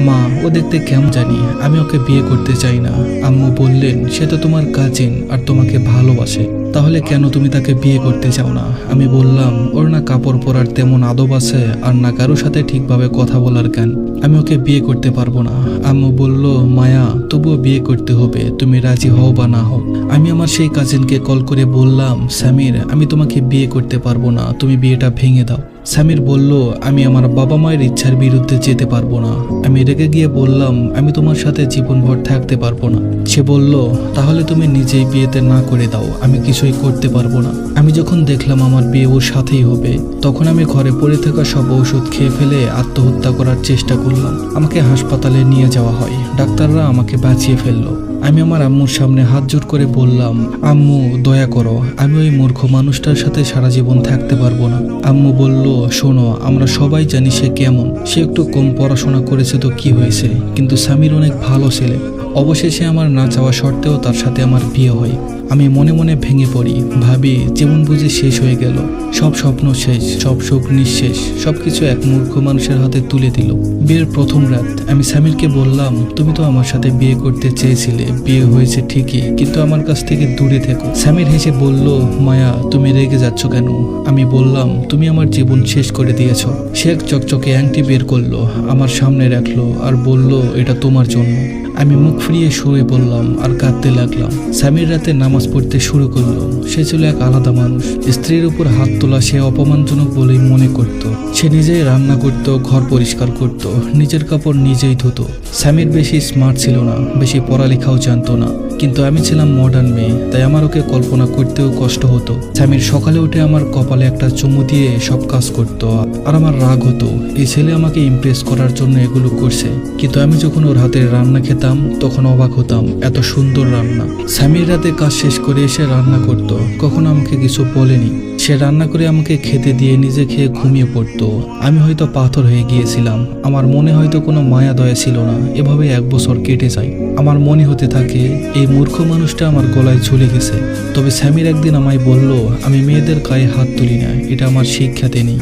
মা, ও দেখতে কেমন জানি? আমি ওকে বিয়ে করতে চাই না। আম্মু বললেন, সে তো তোমার কাজিন আর তোমাকে ভালোবাসে। তাহলে কেন তুমি তাকে বিয়ে করতে চাও না? আমি বললাম, ওর না কাপড় পরার তেমন আদব আছে, আর না কারোর সাথে ঠিকভাবে কথা বলার কেন আমি ওকে বিয়ে করতে পারব না। আম্মু বলল, মায়া, তবুও বিয়ে করতে হবে, তুমি রাজি হও বা না হও। আমি আমার সেই কাজিনকে কল করে বললাম স্যামির আমি তোমাকে বিয়ে করতে পারব না, তুমি বিয়েটা ভেঙে দাও। সামির বলল, আমি আমার বাবা মায়ের ইচ্ছার বিরুদ্ধে যেতে পারব না। আমি রেগে গিয়ে বললাম, আমি তোমার সাথে জীবনভর থাকতে পারব না। সে বলল, তাহলে তুমি নিজেই বিয়েতে না করে দাও, আমি কিছুই করতে পারব না। আমি যখন দেখলাম আমার বিয়ে ওর সাথেই হবে, তখন আমি ঘরে পড়ে থাকা সব ওষুধ খেয়ে ফেলে আত্মহত্যা করার চেষ্টা করলাম। আমাকে হাসপাতালে নিয়ে যাওয়া হয়। ডাক্তাররা আমাকে বাঁচিয়ে ফেলল। আমি আমার আম্মুর সামনে হাত জোর করে বললাম, আম্মু, দয়া করো, আমি ওই মূর্খ মানুষটার সাথে সারা জীবন থাকতে পারব না। আম্মু বলল, শোনো, আমরা সবাই জানি সে কেমন। সে একটু কম পড়াশোনা করেছে তো কি হয়েছে, কিন্তু স্বামীর অনেক ভালো ছেলে। অবশেষে আমার না চাওয়া সত্ত্বেও তার সাথে আমার বিয়ে হয়। আমি মনে মনে ভেঙে পড়ি, ভাবি, জীবন বুঝি শেষ হয়ে গেল। সব স্বপ্ন শেষ, সব সুখ নিঃশেষ, সবকিছু এক মূর্খ মানুষের হাতে তুলে দিল। বিয়ের প্রথম রাত, আমি স্বামীরকে বললাম, তুমি তো আমার সাথে বিয়ে করতে চেয়েছিলে, বিয়ে হয়েছে ঠিকই, কিন্তু আমার কাছ থেকে দূরে থেকো। স্বামীর হেসে বলল, মায়া, তুমি রেগে যাচ্ছ কেন? আমি বললাম, তুমি আমার জীবন শেষ করে দিয়েছ। সে এক চকচকে অ্যাংটি বের করল, আমার সামনে রাখল আর বলল, এটা তোমার জন্য। আমি মুখ ফিরিয়ে শুয়ে পড়লাম আর কাঁদতে লাগলাম। স্বামীর রাতে নামাজ পড়তে শুরু করল সে ছিল এক আলাদা মানুষ। স্ত্রীর উপর হাত তোলা সে অপমানজনক বলেই মনে করত। সে নিজেই রান্না করত, ঘর পরিষ্কার করত, নিজের কাপড় নিজেই ধুতো। স্বামীর বেশি স্মার্ট ছিল না, বেশি পড়ালেখাও জানতো না। কিন্তু আমি ছিলাম মডার্ন মেয়ে, তাই আমার ওকে কল্পনা করতেও কষ্ট হতো। স্বামীর সকালে উঠে আমার কপালে একটা চুমু দিয়ে সব কাজ করত, আর আমার রাগ হতো। এই ছেলে আমাকে ইমপ্রেস করার জন্য এগুলো করছে। কিন্তু আমি যখন ওর হাতের রান্না খেতাম তখন অবাক হতাম, এত সুন্দর রান্না। স্বামীর রাতে কাজ শেষ করে এসে রান্না করত, কখনো আমাকে কিছু বলেনি। সে রান্না করে আমাকে খেতে দিয়ে নিজে খেয়ে ঘুমিয়ে পড়তো। আমি হয়তো পাথর হয়ে গিয়েছিলাম, আমার মনে হয়তো কোনো মায়া দয়া ছিল না, এভাবে এক বছর কেটে যায়। আমার মনে হতে থাকে, এই মূর্খ মানুষটা আমার গলায় ঝুলে গেছে। তবে স্যামির একদিন আমায় বলল, আমি মেয়েদের গায়ে হাত তুলি না, এটা আমার শিক্ষাতে নেই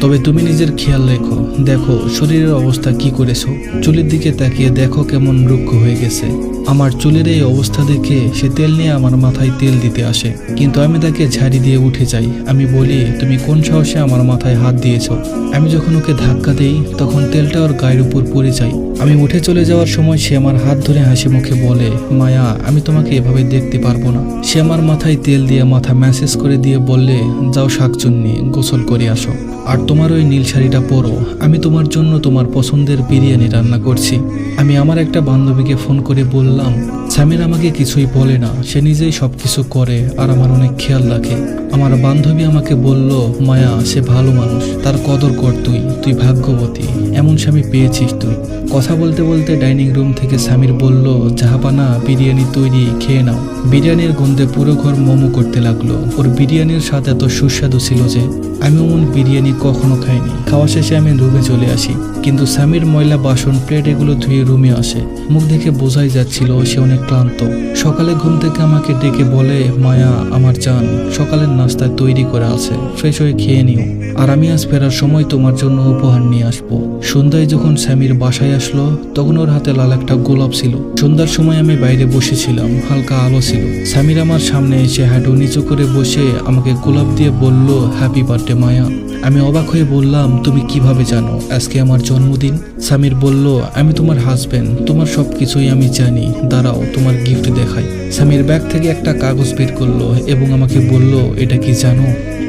তবে তুমি নিজের খেয়াল রেখো। দেখো, শরীরের অবস্থা কি করেছ? চুলের দিকে তাকিয়ে দেখো কেমন রুক্ষ হয়ে গেছে। আমার চুলের এই অবস্থা দেখে সে তেল নিয়ে আমার মাথায় তেল দিতে আসে। কিন্তু আমি তাকে ঝাড়ি দিয়ে উঠে যাই। আমি বলি, তুমি কোন সাহসে আমার মাথায় হাত দিয়েছ? আমি যখন ওকে ধাক্কা দেই, তখন তেলটা ওর গায়ের উপর পড়ে যায়। আমি উঠে চলে যাওয়ার সময় সে আমার হাত ধরে হাসি মুখে বলে, মায়া, আমি তোমাকে এভাবে দেখতে পারব না। সে আমার মাথায় তেল দিয়ে মাথা ম্যাসেজ করে দিয়ে বললে, যাও শাকচুন্নি, গোসল করে আসো। আর তোমার ওই নীল শাড়িটা পরো। আমি তোমার জন্য তোমার পছন্দের বিরিয়ানি রান্না করছি। আমি আমার একটা বান্ধবীকে ফোন করে বললাম স্বামীর আমাকে কিছুই বলে না। সে নিজেই সব কিছু করে আর আমার অনেক খেয়াল রাখে। আমার বান্ধবী আমাকে বলল, মায়া, সে ভালো মানুষ। তার কদর কর তুই। তুই ভাগ্যবতী। এমন স্বামী পেয়েছিস তুই। কথা বলতে বলতে ডাইনিং রুম থেকে স্বামীর বলল, জাহাপানা, বিরিয়ানি তৈরি, খেয়ে নাও। বিরিয়ানির গন্ধে পুরো ঘর মোমো করতে লাগল। ওর বিরিয়ানির স্বাদ এত সুস্বাদু ছিল যে, আমি অমন বিরিয়ানি কখনো খাইনি। খাওয়া শেষে আমি রুমে চলে আসি, কিন্তু স্বামীর ময়লা বাসন প্লেট এগুলো ধুয়ে রুমে আসে। মুখ দেখে বোঝাই যাচ্ছিল সে অনেক ক্লান্ত। সকালে ঘুম থেকে আমাকে ডেকে বলে, মায়া, আমার চান সকালের নাস্তা তৈরি করে আছে ফ্রেশ হয়ে খেয়ে নিও। আর আমি আজ ফেরার সময় তোমার জন্য উপহার নিয়ে আসব। সন্ধ্যায় যখন স্বামীর বাসায় আসলো, তখন ওর হাতে লাল একটা গোলাপ ছিল। সন্ধ্যার সময় আমি বাইরে বসেছিলাম, হালকা আলো ছিল। স্বামীর আমার সামনে এসে হাঁটু নিচু করে বসে আমাকে গোলাপ দিয়ে বলল হ্যাপি বার্থডে মায়া। আমি অবাক হয়ে বললাম, তুমি কীভাবে জানো? আজকে আমার জন্মদিন। সামির বলল, আমি তোমার হাজবেন্ড তোমার সব কিছুই আমি জানি। দাঁড়াও, তোমার গিফট দেখাই। সামির ব্যাগ থেকে একটা কাগজ বের করল এবং আমাকে বলল, এটা কি জানো?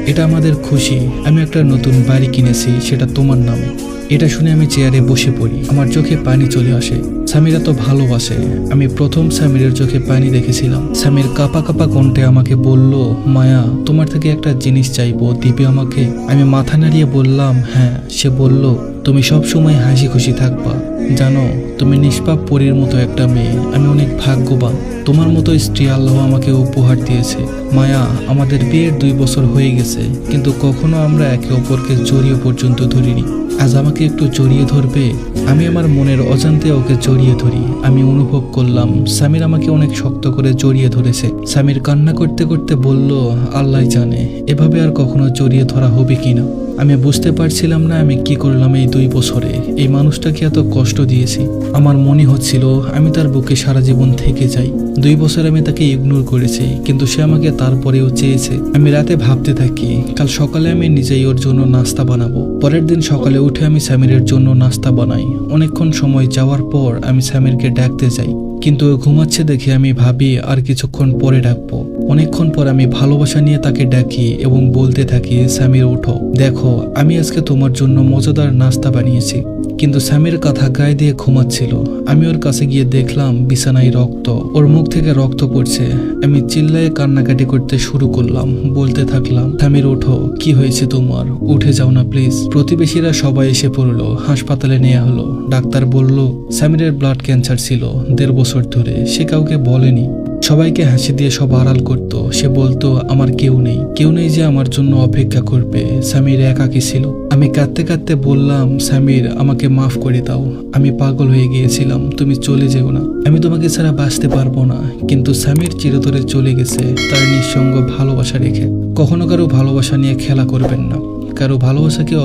এটা আমাদের খুশি। আমি একটা নতুন বাড়ি কিনেছি, সেটা তোমার নামে। এটা শুনে আমি চেয়ারে বসে পড়ি। আমার চোখে পানি চলে আসে। স্বামীরা তো ভালোবাসে। আমি প্রথম স্বামীরের চোখে পানি দেখেছিলাম। স্বামীর কাপা কাপা কণ্ঠে আমাকে বলল, মায়া, তোমার থেকে একটা জিনিস চাইব। দিবে আমাকে, আমি মাথা নাড়িয়ে বললাম হ্যাঁ। সে বলল তুমি সব সময় হাসি খুশি থাকবা। জানো, তুমি নিষ্পাপ পরীর মতো একটা মেয়ে। আমি অনেক ভাগ্যবান। তোমার মতো স্ত্রী আল্লাহ আমাকে উপহার দিয়েছে। মায়া, আমাদের বিয়ের দুই বছর হয়ে গেছে, কিন্তু কখনো আমরা একে অপরকে জড়িয়ে পর্যন্ত ধরিনি। আজ আমাকে একটু জড়িয়ে ধরবে? আমি আমার মনের অজান্তে ওকে জড়িয়ে ধরি। আমি অনুভব করলাম, স্বামীর আমাকে অনেক শক্ত করে জড়িয়ে ধরেছে। স্বামীর কান্না করতে করতে বলল, আল্লাহ জানে, এভাবে আর কখনো জড়িয়ে ধরা হবে কিনা? আমি বুঝতে পারছিলাম না আমি কি করলাম এই দুই বছরে। এই মানুষটাকে এত কষ্ট দিয়েছি। আমার মনে হচ্ছিল আমি তার বুকে সারা জীবন থেকে যাই। দুই বছর আমি তাকে ইগনোর করেছি, কিন্তু সে আমাকে তারপরেও চেয়েছে। আমি রাতে ভাবতে থাকি, কাল সকালে আমি নিজেই ওর জন্য নাস্তা বানাবো। পরের দিন সকালে উঠে আমি স্যামিরের জন্য নাস্তা বানাই। অনেকক্ষণ সময় যাওয়ার পর আমি স্যামিরকে ডাকতে যাই, কিন্তু ও ঘুমাচ্ছে দেখে আমি ভাবি আর কিছুক্ষণ পরে ডাকবো। অনেকক্ষণ পর আমি ভালোবাসা নিয়ে তাকে ডাকি এবং বলতে থাকি স্যামির ওঠো। দেখো, আমি আজকে তোমার জন্য মজাদার নাস্তা বানিয়েছি। কিন্তু স্যামির কথা গায়ে দিয়ে ঘুমাচ্ছিল। আমি ওর কাছে গিয়ে দেখলাম বিছানায় রক্ত। ওর মুখ থেকে রক্ত পড়ছে। আমি চিল্লায় কান্নাকাটি করতে শুরু করলাম। বলতে থাকলাম স্যামির ওঠো। কি হয়েছে তোমার? উঠে যাও না, প্লিজ। প্রতিবেশীরা সবাই এসে পড়ল। হাসপাতালে নেওয়া হলো। ডাক্তার বলল স্যামিরের ব্লাড ক্যান্সার ছিল দেড় বছর ধরে। সে কাউকে বলেনি। সবাইকে হাসি দিয়ে সব আড়াল করত। সে বলতো, আমার কেউ নেই। কেউ নেই যে আমার জন্য অপেক্ষা করবে। স্যামির একাকি ছিল। আমি কাঁদতে কাঁদতে বললাম স্যামির আমাকে মাফ করে দাও। আমি পাগল হয়ে গিয়েছিলাম। তুমি চলে যেও না। আমি তোমাকে ছাড়া বাঁচতে পারব না। কিন্তু স্যামির চিরতরে চলে গেছে তার নিঃসঙ্গ ভালোবাসা রেখে। কখনো কারও ভালোবাসা নিয়ে খেলা করবেন না। কারও ভালোবাসাকে